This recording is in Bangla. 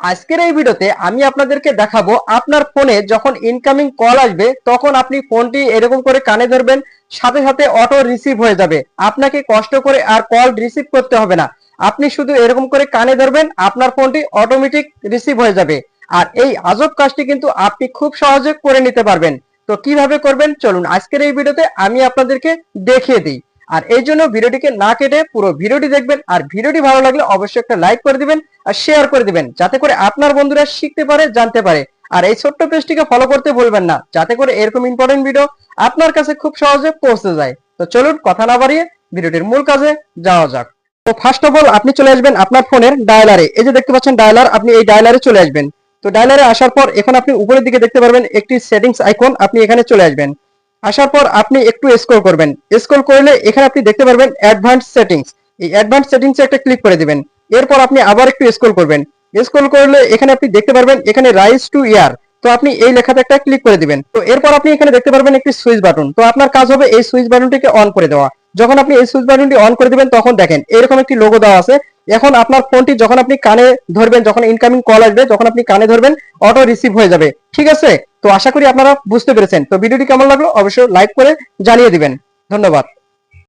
আজকের এই ভিডিওতে আমি আপনাদেরকে দেখাবো আপনার ফোনে যখন ইনকামিং কল আসবে, তখন আপনি ফোনটি এরকম করে কানে ধরবেন, সাথে সাথে অটো রিসিভ হয়ে যাবে। আপনাকে কষ্ট করে আর কল রিসিভ করতে হবে না। আপনি শুধু এরকম করে কানে ধরবেন, আপনার ফোনটি অটোমেটিক রিসিভ হয়ে যাবে। আর এই আজব কাজটি কিন্তু আপনি খুব সহজে করে নিতে পারবেন। তো কীভাবে করবেন? চলুন, আজকের এই ভিডিওতে আমি আপনাদেরকে দেখিয়ে দিই। আর এই জন্য ভিডিওটিকে না কেটে পুরো ভিডিওটি দেখবেন, আর ভিডিওটি ভালো লাগলে অবশ্যই একটা লাইক করে দিবেন আর শেয়ার করে দিবেন, যাতে করে আপনার বন্ধুরা শিখতে পারে, জানতে পারে। আর এই ছোট্ট পেজটিকে ফলো করতে ভুলবেন না, যাতে করে এরকম ইম্পর্টেন্ট ভিডিও আপনার কাছে খুব সহজে পৌঁছে যায়। তো চলুন কথা না বাড়িয়ে ভিডিওটির মূল কাজে যাওয়া যাক। তো ফার্স্ট অফ অল আপনি চলে আসবেন আপনার ফোনের ডায়ালারে এই যে দেখতে পাচ্ছেন ডায়ালার আপনি এই ডায়ালারে চলে আসবেন। তো ডায়ালারে আসার পর এখন আপনি উপরের দিকে দেখতে পারবেন একটি সেটিংস আইকন আপনি এখানে চলে আসবেন। আসার পর আপনি একটু স্ক্রল করবেন। স্ক্রল করলে এখানে আপনি দেখতে পারবেন অ্যাডভান্স সেটিংস এই অ্যাডভান্স সেটিংসে একটা ক্লিক করে দিবেন। এরপর আপনি আবার একটু স্ক্রল করবেন। স্ক্রল করলে এখানে আপনি দেখতে পারবেন এখানে রাইজ টু ইয়ার তো আপনি এই লেখাতে একটা ক্লিক করে দিবেন। তো এরপর আপনি এখানে দেখতে পারবেন একটি সুইচ বাটন তো আপনার কাজ হবে এই সুইচ বাটনটিকে অন করে দেওয়া। যখন আপনি এই সুইচ বাটনটি অন করে দিবেন, তখন দেখেন এরকম একটি লোগো দেওয়া আছে। এখন আপনার ফোনটি যখন আপনি কানে ধরবেন, যখন ইনকামিং কল আসবে, যখন আপনি কানে ধরবেন অটো রিসিভ হয়ে যাবে। ঠিক আছে? তো আশা করি আপনারা বুঝতে পেরেছেন। তো ভিডিওটি কেমন লাগল অবশ্যই লাইক করে জানিয়ে দিবেন। ধন্যবাদ।